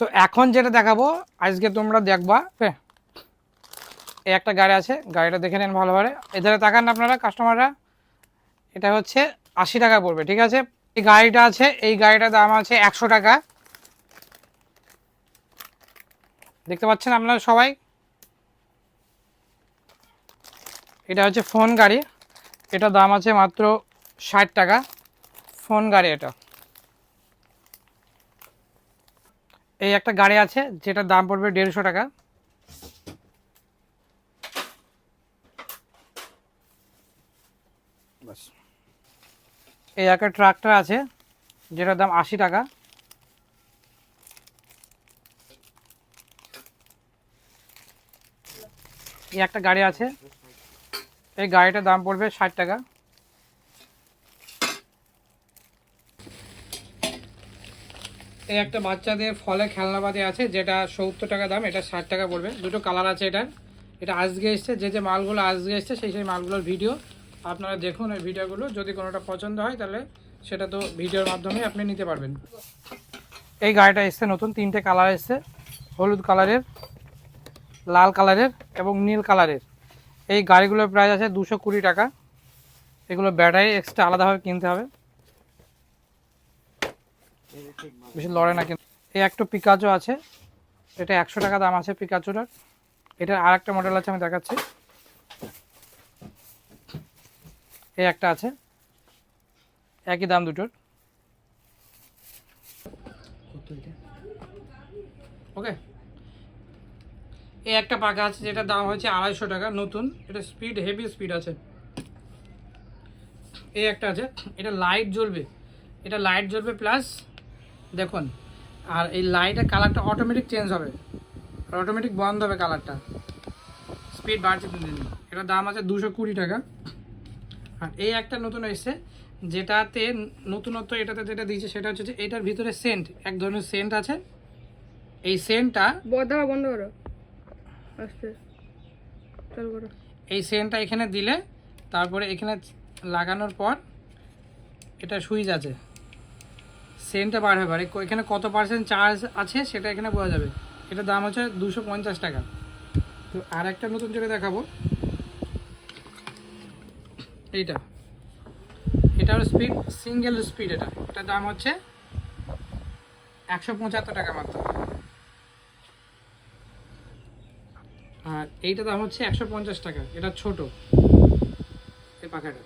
তো এখন যেটা দেখাবো, আজকে তোমরা দেখবা হ্যাঁ এই একটা গাড়ি আছে, গাড়িটা দেখে নেন ভালোভাবে। এধারে তাকান আপনারা কাস্টমাররা এটা হচ্ছে আশি টাকা পড়বে, ঠিক আছে? এই গাড়িটা আছে, এই গাড়িটার দাম আছে একশো টাকা। দেখতে পাচ্ছেন আপনারা সবাই? এটা হচ্ছে ফোন গাড়ি। এটা দাম আছে মাত্র ষাট টাকা। ফোন গাড়ি এটা। এই একটা গাড়ি আছে যেটার দাম পড়বে দেড়শো টাকা। এই একটা ট্রাক্টর আছে যেটার দাম আশি টাকা। এই একটা গাড়ি আছে এই গাড়িটার দাম পড়বে ষাট টাকা। এই একটা বাচ্চাদের ফলে খেলনাপাতি আছে, যেটা সত্তর টাকা দাম, এটা ষাট টাকা পড়বে। দুটো কালার আছে এটার। এটা আজকে এসছে, যে যে মালগুলো আজকে এসছে, সেই সেই মালগুলোর ভিডিও আপনারা দেখুন এই ভিডিওগুলো যদি কোনোটা পছন্দ হয়, তাহলে সেটা তো ভিডিওর মাধ্যমে আপনি নিতে পারবেন। এই গাড়িটা এসছে নতুন, তিনটে কালার এসছে। হলুদ কালারের, লাল কালারের এবং নীল কালারের। এই গাড়িগুলোর প্রাইস আছে দুশো কুড়ি টাকা। এগুলো ব্যাটারি এক্সট্রা আলাদাভাবে কিনতে হবে। বেশি লড়ে না কিন্তু। এই একটা পিকাচো আছে, এটা একশো টাকা দাম আছে পিকাচোটার এটার আর একটা মডেল আছে, আমি দেখাচ্ছি। এই একটা আছে, একই দাম দুটোর। ওকে এই একটা পাখা আছে যেটার দাম হয়েছে আড়াইশো টাকা, নতুন। এটা স্পিড হেভি স্পিড আছে। এই একটা আছে, এটা লাইট জ্বলবে। এটা লাইট জ্বলবে প্লাস দেখুন আর এই লাইটের কালারটা অটোমেটিক চেঞ্জ হবে। অটোমেটিক বন্ধ হবে কালারটা স্পিড বাড়ছে দিন দিন। এটার দাম আছে দুশো কুড়ি টাকা। আর এই একটা নতুন এসছে যেটাতে নতুনত্ব এটাতে যেটা দিয়েছে সেটা হচ্ছে যে এটার ভিতরে সেন্ট এক ধরনের সেন্ট আছে। এই সেন্টটা বন্ধ করো বন্ধ করো। আস্তে। চালু করো। এই সেন্টটা এখানে দিলে তারপরে এখানে লাগানোর পর এটা সুইচ আছে। সেন্টটা বার হবে আর এখানে কত পার্সেন্ট চার্জ আছে সেটা এখানে বোঝা যাবে। এটার দাম হচ্ছে দুশো পঞ্চাশ টাকা। তো আর একটা নতুন যেটা দেখাবো। এইটা। এটা হলো স্পিড সিঙ্গেল স্পিড এটা। এটার দাম হচ্ছে একশো পঁচাত্তর টাকা মাত্র। আর এইটা দাম হচ্ছে একশো পঞ্চাশ টাকা। এটা ছোট। এই পাখাটা।